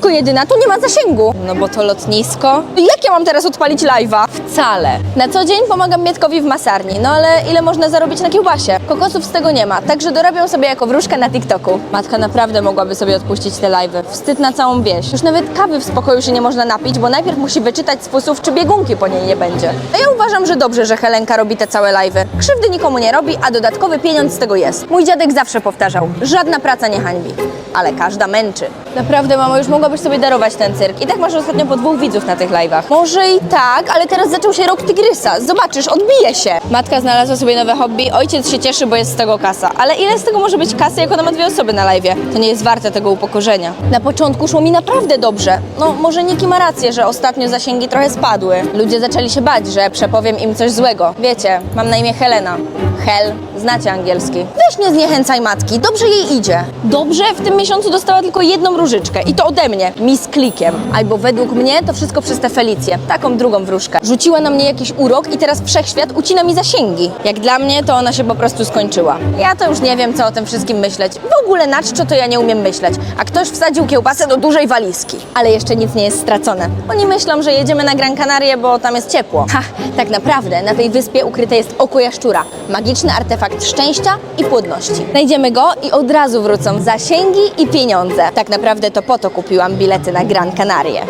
matko jedyna, tu nie ma zasięgu. No bo to lotnisko. Jak ja mam teraz odpalić live'a? Wcale. Na co dzień pomagam Mietkowi w masarni, no ale ile można zarobić na kiełbasie? Kokosów z tego nie ma, także dorabiam sobie jako wróżka na TikToku. Matka naprawdę mogłaby sobie odpuścić te live'y. Wstyd na całą wieś. Już nawet kawy w spokoju się nie można napić, bo najpierw musi wyczytać sposób, czy biegunki po niej nie będzie. A ja uważam, że dobrze, że Helenka robi te całe live'y. Krzywdy nikomu nie robi, a dodatkowy pieniądz z tego jest. Mój dziadek zawsze powtarzał, żadna praca nie hańbi, ale każda męczy. Naprawdę, mamo, już mogłabyś sobie darować ten cyrk. I tak masz ostatnio po dwóch widzów na tych live'ach. Może i tak, ale teraz zaczął się rok tygrysa. Zobaczysz, odbije się. Matka znalazła sobie nowe hobby, ojciec się cieszy, bo jest z tego kasa. Ale ile z tego może być kasy, jak ona ma dwie osoby na live'ie? To nie jest warte tego upokorzenia. Na początku szło mi naprawdę dobrze. No, może Niki ma rację, że ostatnio zasięgi trochę spadły. Ludzie zaczęli się bać, że przepowiem im coś złego. Wiecie, mam na imię Helena. Hel, znacie angielski. Weź nie zniechęcaj matki, dobrze jej idzie. Dobrze, w tym miesiącu dostała tylko jedną różyczkę i to ode mnie, mi z klikiem. Albo według mnie to wszystko przez tę Felicję, taką drugą wróżkę. Rzuciła na mnie jakiś urok i teraz wszechświat ucina mi zasięgi. Jak dla mnie, to ona się po prostu skończyła. Ja to już nie wiem, co o tym wszystkim myśleć. W ogóle na czczo to ja nie umiem myśleć. A ktoś wsadził kiełbasę do dużej walizki. Ale jeszcze nic nie jest stracone. Oni myślą, że jedziemy na Gran Canaria, bo tam jest ciepło. Ha, tak naprawdę na tej wyspie ukryte jest oko jaszczura. Magiczny artefakt szczęścia i płodności. Znajdziemy go i od razu wrócą zasięgi i pieniądze. Tak naprawdę to po to kupiłam bilety na Gran Canaria.